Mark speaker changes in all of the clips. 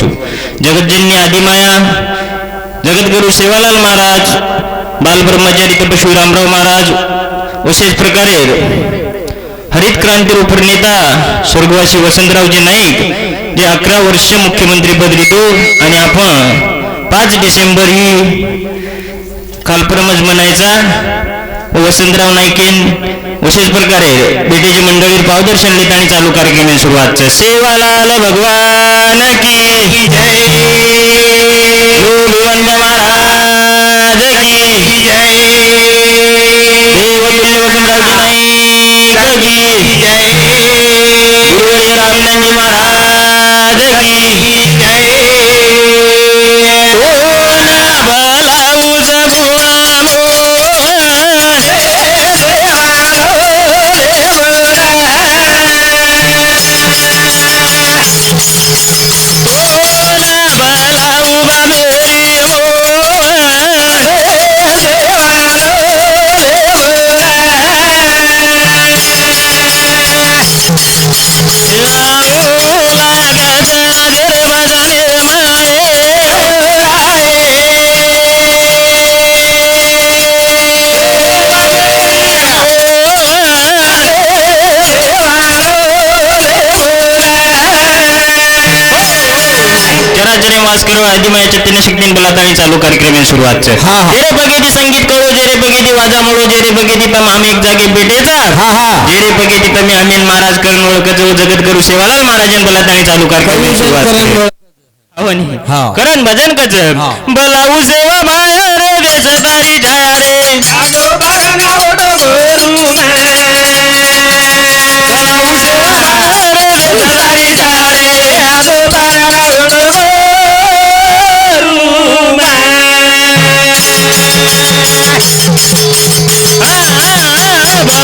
Speaker 1: वाचू जगतजन्य आदिमाया जगद्गुरु सेवालाल महाराज बालब्रह्मचारी तपस्वी रामराव महाराज असेच प्रकारे हरित क्रांती नेता स्वर्गवासी वसंतरावजी नाईक जे अकरा वर्ष मुख्यमंत्री पद देतो आणि आपण पाच डिसेंबर ही कालप्रमज म्हणायचा वसंतराव नाईकेन अशाच प्रकारे बेटीची मंडळी पावदर्शन लिहित आणि चालू कार्यक्रम सुरुवात. सेवालाल भगवान की जय. भिवंड महाराज की जय. वास करो आदिमायाच्या तीन शक्तीन बलाताळी चालू कार्यक्रम सुरुवात
Speaker 2: हा, हा.
Speaker 1: जे रे बघेती संगीत कळो जे रे बघेती वाजा म्हणो जे रे बघेती तम आम्ही एक जागे भेटेचा
Speaker 2: हा हा.
Speaker 1: जे रे बघेती तमी आम्ही महाराज करून ओळखत जगत करू सेवालाल महाराजन बलाताळी चालू कार्यक्रम सुरुवात
Speaker 2: हा.
Speaker 1: करण भजन कच.
Speaker 2: हा.
Speaker 1: बलाऊ सेवा माया रे देशदारी छाया रे बलाऊ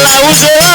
Speaker 1: बलाऊ सेवा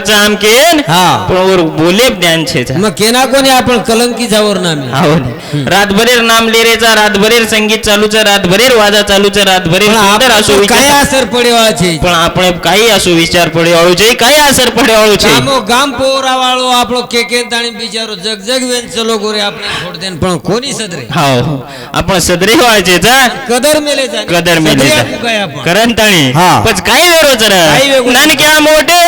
Speaker 1: बाहेर गोरचं आमकेन
Speaker 2: हा
Speaker 1: पण वर बोले ज्ञान छे
Speaker 2: मग केना कोणी आपण कलंकीच्यावर नामी
Speaker 1: रातभरेर नाम लेरेचा रातभरेर संगीत चालूचं रातभरेर वाजा चालूचं रातभरेर
Speaker 2: पण
Speaker 1: सुंदर असो
Speaker 2: आपण काय
Speaker 1: विचार
Speaker 2: असर पडेवा છે
Speaker 1: પણ આપણે કઈ આસુ વિચાર પડે વાળું છે કઈ અસર પડે વાળું છે
Speaker 2: ગામો ગામ પોરા વાળો આપણો કે કે તાણી બિચારો જગ જગ વેન ચલો ગોરે આપણે છોડ દેન પણ કોની સદરે
Speaker 1: હાવ आपण सदरे व्हायचे चा
Speaker 2: કદર મેલે જાય
Speaker 1: कदर मेले
Speaker 2: સદરે આપું ગયા પણ.
Speaker 1: करण ताणी
Speaker 2: हा.
Speaker 1: पण काही वेळो जर
Speaker 2: काही वेगळं.
Speaker 1: नानक्या मोठे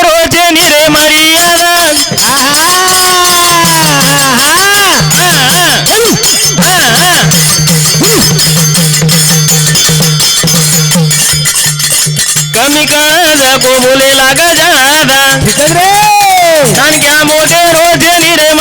Speaker 1: रोजे निरे मर्यादा कमी काळा को बोले लागा जादा नानक्या मोठे रोजे निरे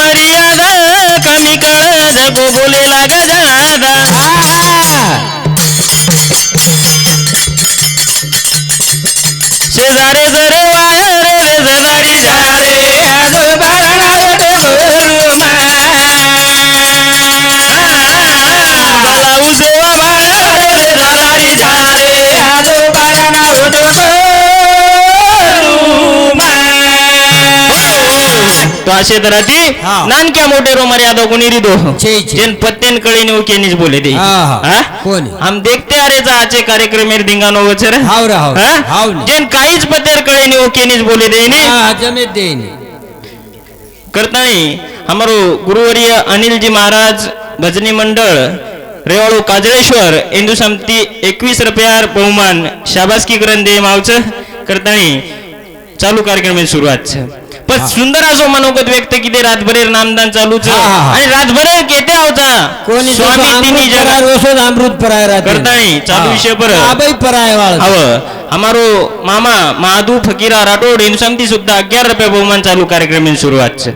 Speaker 1: भाषे तर अति
Speaker 2: हा.
Speaker 1: नानक्या मर्यादा कोणी रिदो. जेन
Speaker 2: छे. जिन
Speaker 1: पत्तेन कळी निव केनीच बोले दे. हा, हम देखते अरे जाचे कार्यक्रम कार्यक्रम एर दिंगानो चर
Speaker 2: हाव रे, हाव. हाव
Speaker 1: जेन काहीच पत्तेर कळे निव केनीच बोले दे नी.
Speaker 2: हा, जमेत देईन करता
Speaker 1: ही हमारो गुरुवर्य अनिल जी महाराज भजनी मंडळ रेवाळो काजळेश्वर इंदू समती एकवीस रुपयार बहुमान शाबासकी करण दे मावच करतानी चालू कार्यक्रम सुरुवात छ. पण सुंदर असो मनोगत व्यक्त किती रातभरेर नामदान चालूच आणि रातभरेर केते होता
Speaker 2: कोणी
Speaker 1: स्वामी तिन्ही
Speaker 2: जगार वसोद अमृत पराय करता
Speaker 1: नाही चालू विषय पर
Speaker 2: पराय वाळ.
Speaker 1: हव. हमारो मामा महादू फकीरा राठोड इन्समती सुद्धा अग्यार रुपये बहुमान चालू कार्यक्रम सुरुवात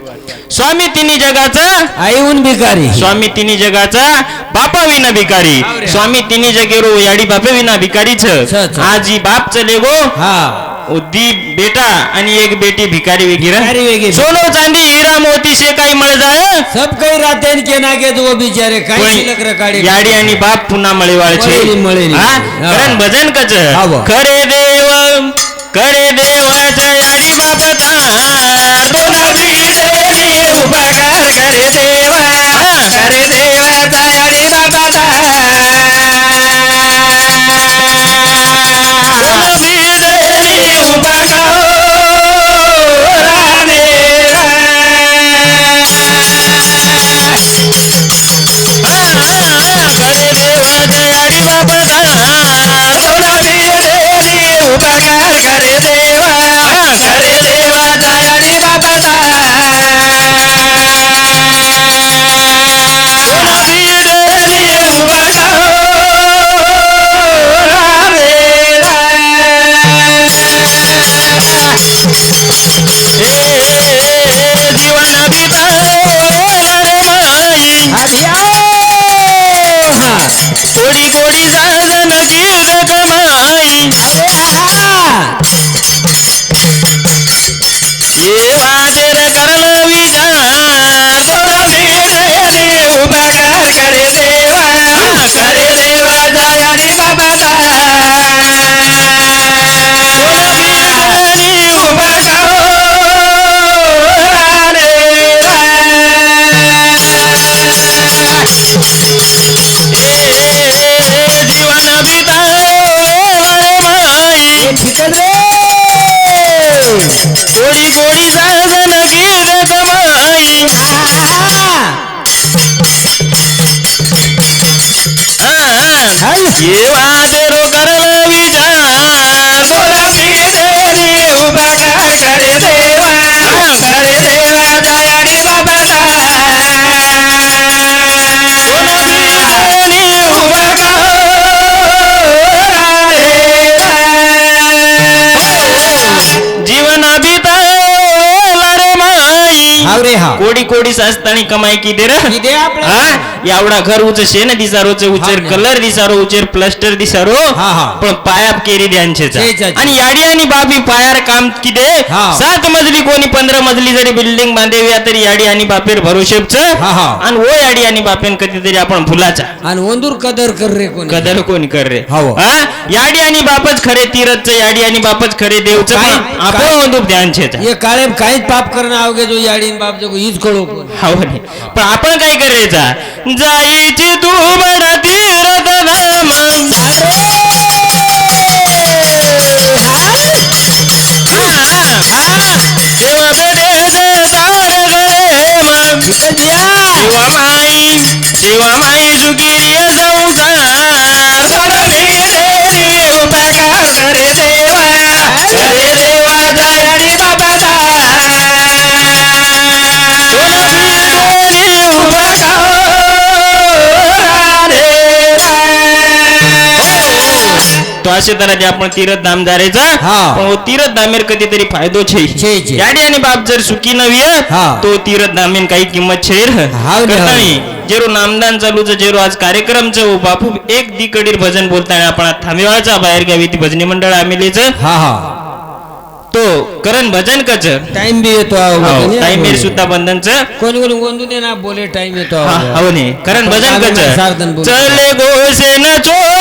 Speaker 1: स्वामी तिन्ही जगाचा
Speaker 2: आईहून भिकारी.
Speaker 1: स्वामी तिन्ही जगाचा बापा विना भिकारी. स्वामी तिन्ही जगेरो याडी बापे विना
Speaker 2: भिकारीच.
Speaker 1: आजी बाप चले गो
Speaker 2: हा.
Speaker 1: दी बेटा आणि एक बेटी भिकारी वगैरे. सोनो चांदी हिरा मोती से काही मळ जाय
Speaker 2: सब काही राहते न के नागे तो बिचारे. काही शिल्लक रकाडे
Speaker 1: याडी आणि बाप पुन्हा मळीवाळ छे. कारण भजन कच. खरे देव खरे देवाच्या याडी बाप दोना उपकार. करे देवा. कोडी कोडी साधन कीर्त कमाई ये वादेरो कोडी सास्तानी कमाई की दे रे
Speaker 2: किती आपलं
Speaker 1: हा? एवढा घर उच शेन दिसारो उचेर
Speaker 2: हा.
Speaker 1: कलर दिसारो उचेर प्लास्टर दिसारो
Speaker 2: हा, हा.
Speaker 1: पण पायाप केरी द्यांचे. आणि याडी आणि बाबी पायार काम किदे
Speaker 2: हा.
Speaker 1: सात मजली कोणी पंधरा मजली जरी बिल्डिंग बांधेव्या तरी याडी आणि बापेर भरोशेपच
Speaker 2: हा, हा.
Speaker 1: आणि वो याडी आणि बापेन कधीतरी आपण फुलाचा
Speaker 2: आणि ओंदूर कदर कर रे कोणी
Speaker 1: कदर कोणी कर रे
Speaker 2: हो.
Speaker 1: हा याडी आणि बापच खरे तीरथच याडी आणि बापच खरे देवच आपण ध्यानचे
Speaker 2: ये काळे काहीच पाप करणं अवघे जो याडीन बाप जो हीच कळो
Speaker 1: हो. पण आपण काय करायचा जाईची तू बडा तीरथ धाम गळे मग तेव्हा माई तेव्हा
Speaker 2: हा.
Speaker 1: बाप जर सुखी नवी
Speaker 2: हा.
Speaker 1: तो तीरथ धामेन काही किंमत छे
Speaker 2: हाव रे, हाव.
Speaker 1: करतानी जेरो नामदान चालूच जेरो आज कार्यक्रमचं ओ बापू एक दिकडीर भजन बोलताना आपण थांबेवाळचा बाहेर गावी ती भजनी मंडळ आमिलेच
Speaker 2: हा हा
Speaker 1: तो करण भजन कच
Speaker 2: टाइम बी येतो अवघे.
Speaker 1: टाइमेर सुद्धा बंधनच
Speaker 2: कोणी कोणी गोंदू दे ना बोले टाइम येतो
Speaker 1: हा. हो करण भजन कच. चले गोसे न चोडन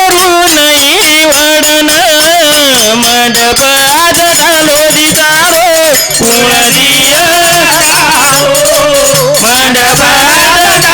Speaker 1: करून वडन मंडप आज झालो दिसारो कुळदिय मंडप आज